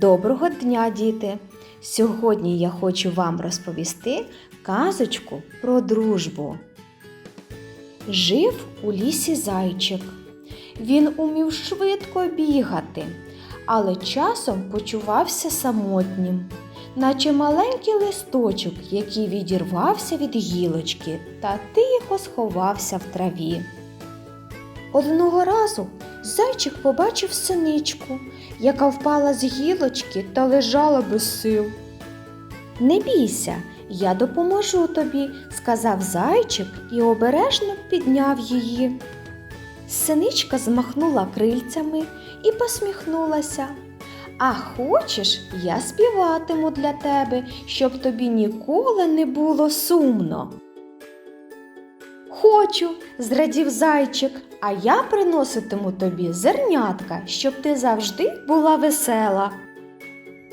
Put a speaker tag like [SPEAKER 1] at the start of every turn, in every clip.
[SPEAKER 1] Доброго дня, діти! Сьогодні я хочу вам розповісти казочку про дружбу. Жив у лісі зайчик. Він умів швидко бігати, але часом почувався самотнім, наче маленький листочок, який відірвався від гілочки та тихо сховався в траві. Одного разу зайчик побачив синичку, яка впала з гілочки та лежала без сил. Не бійся, я допоможу тобі, сказав зайчик і обережно підняв її. Синичка змахнула крильцями і посміхнулася. А хочеш, я співатиму для тебе, щоб тобі ніколи не було сумно. Хочу, зрадів зайчик, а я приноситиму тобі зернятка, щоб ти завжди була весела.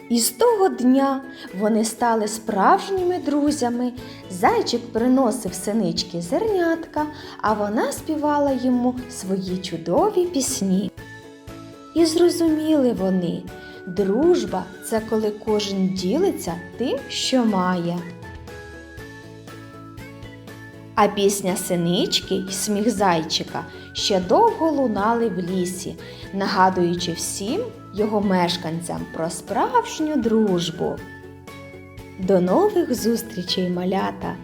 [SPEAKER 1] І з того дня вони стали справжніми друзями. Зайчик приносив синички зернятка, а вона співала йому свої чудові пісні. І зрозуміли вони, дружба це коли кожен ділиться тим, що має. А пісня синички й сміх зайчика ще довго лунали в лісі, нагадуючи всім його мешканцям про справжню дружбу. До нових зустрічей, малята!